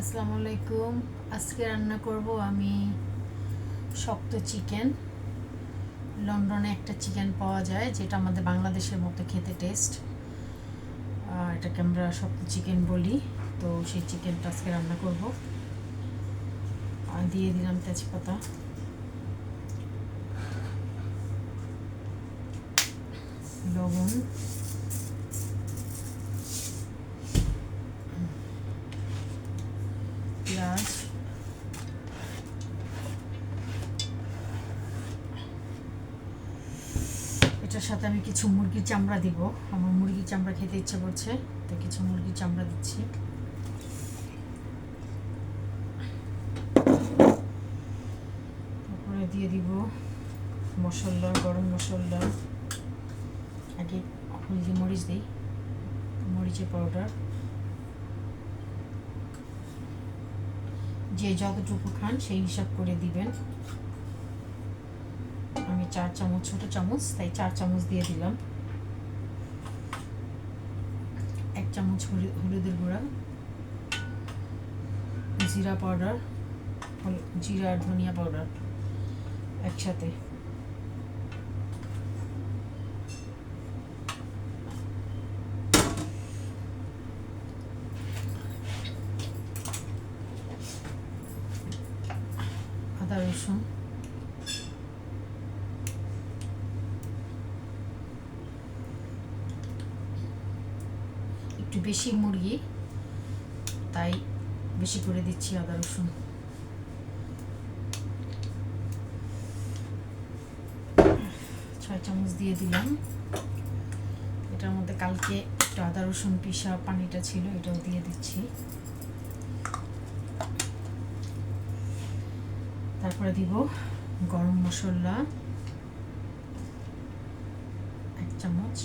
আসসালামু আলাইকুম আজকে রান্না করব আমি শক্ত চিকেন। লন্ডনে একটা চিকেন পাওয়া যায়, যেটা আমাদের বাংলাদেশের মতো খেতে টেস্ট। এটাকে আমরা শক্ত চিকেন বলি। তো সেই চিকেনটা আজকে রান্না করব। দিয়ে দিলাম তেজপাতা। লবণ। পেঁয়াজ এটার সাথে আমি কিছু মুরগির চামড়া দিব। আমার মুরগির চামড়া খেতে ইচ্ছে করছে তো কিছু মুরগির চামড়া দিচ্ছি। তারপরে দিয়ে দিব মশলা, গরম মশলা। আগে মরিচ দিই, মরিচের পাউডার যে যতটুকু খান সেই হিসাব করে দিবেন। আমি চার চামচ, ছোট চামচ, তাই চার চামচ দিয়ে দিলাম। এক চামচ হলুদের গুঁড়া, জিরা পাউডার জিরা আর ধনিয়া পাউডার একসাথে। রসুন একটু বেশি মুরগি। তাই বেশি করে দিচ্ছি আদা, রসুন। ছয় চামচ দিয়ে দিলাম। এটার মধ্যে কালকে একটু আদা, রসুন, পিসা, পানিটা ছিল, এটাও দিয়ে দিচ্ছি। তারপরে দিব গরম মশলা এক চামচ।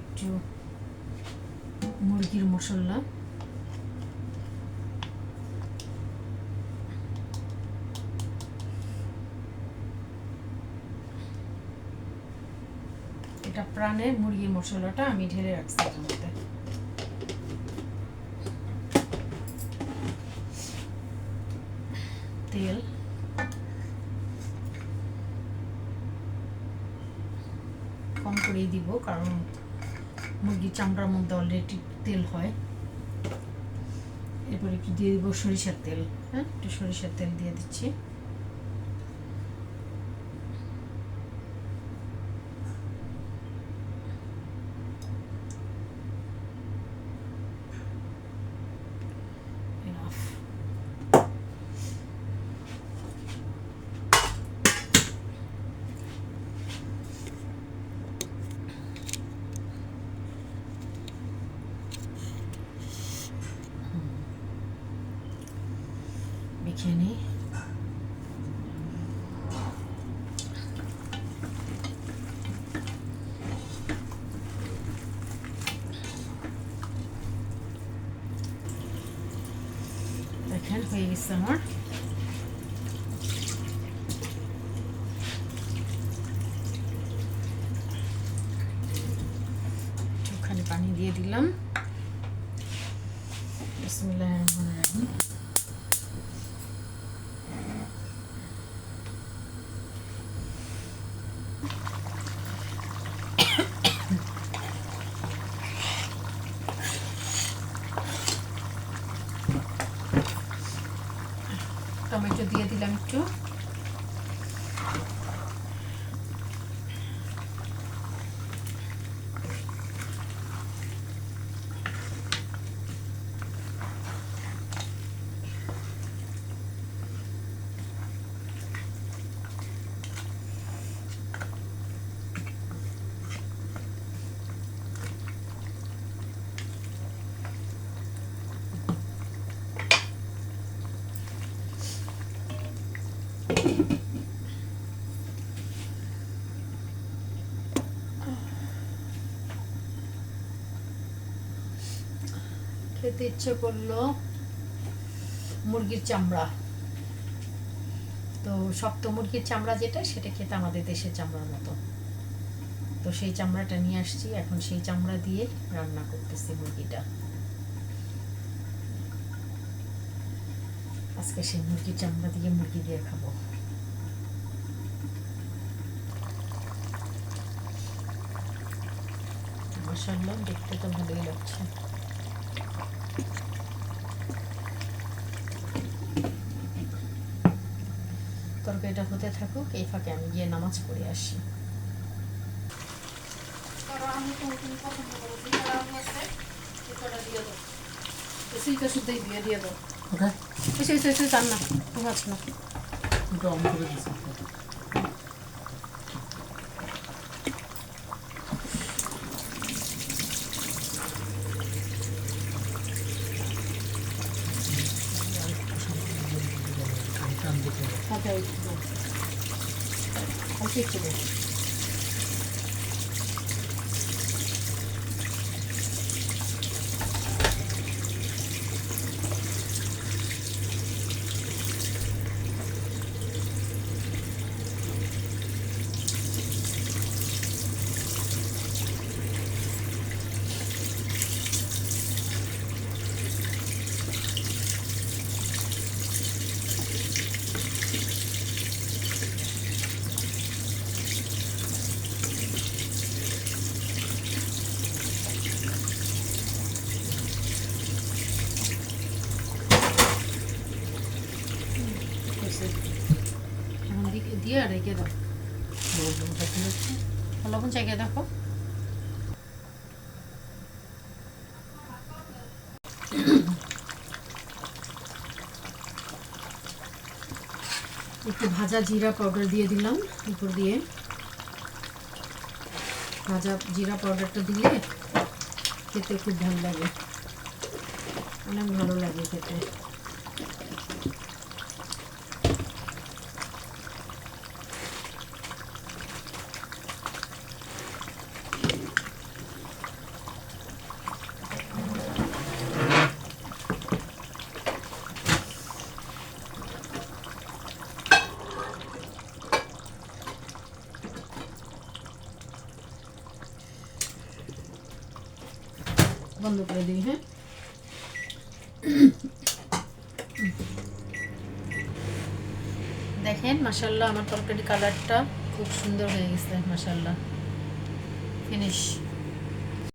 একটু মুরগির মশলা। এটা প্রাণের মুরগির মশলাটা আমি ঢেলে রাখছি এর মধ্যে। তেল কম করেই দিব, কারণ মুরগির চামড়ার মধ্যে অলরেডি তেল হয়। এরপরে একটু দিয়ে দিব সরিষার তেল হ্যাঁ? একটু সরিষার তেল দিয়ে দিচ্ছি। দেখেন হয়ে আমার একটুখানি পানি দিয়ে দিলাম। টমেটো দিয়ে দিলাম একটু। খেতে ইচ্ছে করল মুরগির চামড়া। তো শক্ত মুরগির চামড়া যেটা, সেটা খেতে আমাদের দেশের চামড়ার মতো। তো সেই চামড়াটা নিয়ে আসছি, এখন সেই চামড়া দিয়ে রান্না করতেছি মুরগিটা। আজকে সেই মুরগির চামড়া দিয়ে মুরগি দিয়ে খাব। মশাল্লা দেখতে তো ভালোই লাগছে। তরকারিটা হতে থাকুক, এই ফাঁকে আমি গিয়ে নামাজ পড়ে আসি। শুদ্ধই দিয়ে দিয়ে Okej. Okay. Jeszcze jest Anna. Pomocno. Dobra, on powiedzie sobie. Okej. Okay. Okej, okay. okay. okay. okay. okay. দাও দেখো একটু ভাজা জিরা পাউডার দিয়ে দিলাম, উপর দিয়ে। ভাজা জিরা পাউডারটা দিলে খেতে খুব ভালো লাগে। অনেক ভালো লাগে খেতে। বন্ধ করে দিই হ্যাঁ? দেখেন মাসাল্লাহ আমার তরকারি কালারটা খুব সুন্দর হয়ে গেছে মাসাল্লাহ ফিনিশ